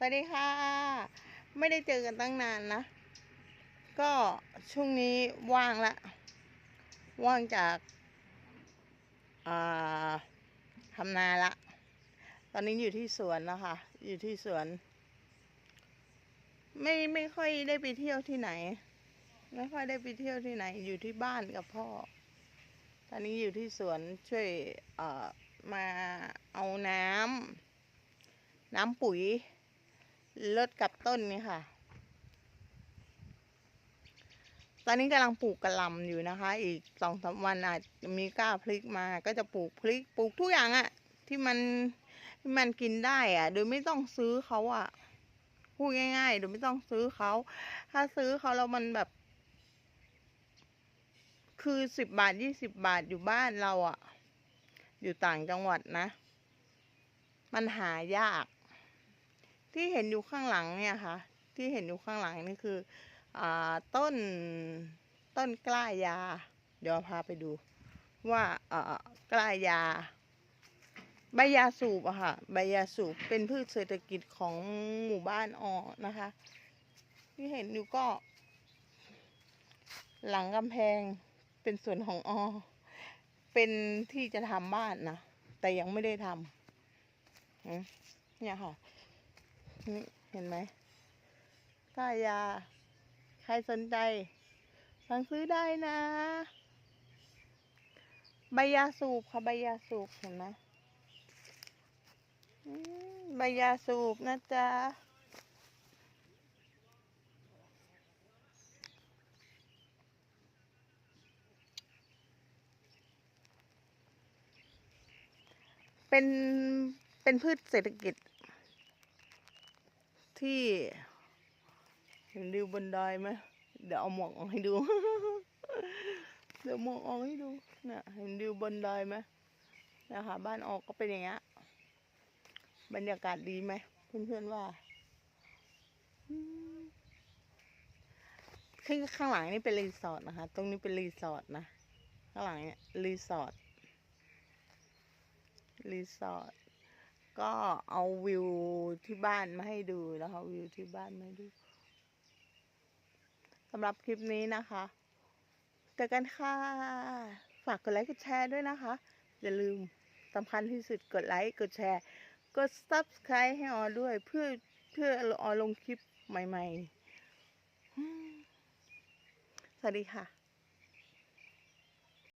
สวัสดีค่ะ ไม่ได้เจอกันตั้งนานนะ ก็ช่วงนี้ว่างละ ว่างจากาทำนาละ ตอนนี้อยู่ที่สวนนะคะอยู่ที่สวน ไม่ไม่ค่อยได้ไปเที่ยวที่ไหน ไม่ค่อยได้ไปเที่ยวที่ไหน อยู่ที่บ้านกับพ่อ ตอนนี้อยู่ที่สวนช่วยมาเอาน้ำน้ำปุ๋ย ลดกับต้นนี่ค่ะ ตอนนี้กำลังปลูกกระลำอยู่นะคะ อีกสองสามวันอาจจะมีก้าพลิกมา ก็จะปลูกพลิกปลูกทุกอย่างอะที่มันที่มันกินได้อะโดยไม่ต้องซื้อเขาอะพูดง่ายๆโดยไม่ต้องซื้อเขาถ้าซื้อเขาแล้วมันแบบ คือสิบบาทยี่สิบบาทอยู่บ้านเราอะอยู่ต่างจังหวัดนะ มันหายาก ที่เห็นอยู่ข้างหลังเนี่ยค่ะ ที่เห็นอยู่ข้างหลังนี่คืออต้นต้นกล้ายา เดี๋ยวพาไปดู ว่าเออกล้ายา ใบยาสูบอะค่ะ ใบยาสูบเป็นพืชเศรษฐกิจของหมู่บ้านออนะคะ ที่เห็นอยู่ก็ หลังกำแพงเป็นส่วนของออเป็นที่จะทำบ้านนะแต่ยังไม่ได้ทำเนี่ยค่ะ นี่เห็นไหมกล้ายา ใครสนใจ สั่งซื้อได้นะ ใบยาสูบค่ะใบยาสูบเห็นไหมอืมใบยาสูบนะจ๊ะเป็น เป็นพืชเศรษฐกิจ ที่เห็นดิวบนไดไหมเดี๋ยวเอาหมวกออกให้ดู เดี๋ยวหมวกออกให้ดูเนี่ยเห็นดิวบนไดไหมนะคะบ้านออกก็เป็นอย่างเงี้ยบรรยากาศดีไหมเพื่อนๆว่าข้างข้างหลังนี่เป็นรีสอร์ทนะคะ ตรงนี้เป็นรีสอร์ทนะ ข้างหลังเนี่ยรีสอร์ทรีสอร์ท ก็เอาวิวที่บ้านมาให้ดูนะคะวิวที่บ้านมาให้ดูสำหรับคลิปนี้นะคะเจอกันค่ะ ฝากกดไลค์กดแชร์ด้วยนะคะ อย่าลืมสำคัญที่สุดกดไลค์กดแชร์ กด subscribe ให้ออด้วย เพื่อเพื่อออลงคลิปใหม่ ๆ สวัสดีค่ะ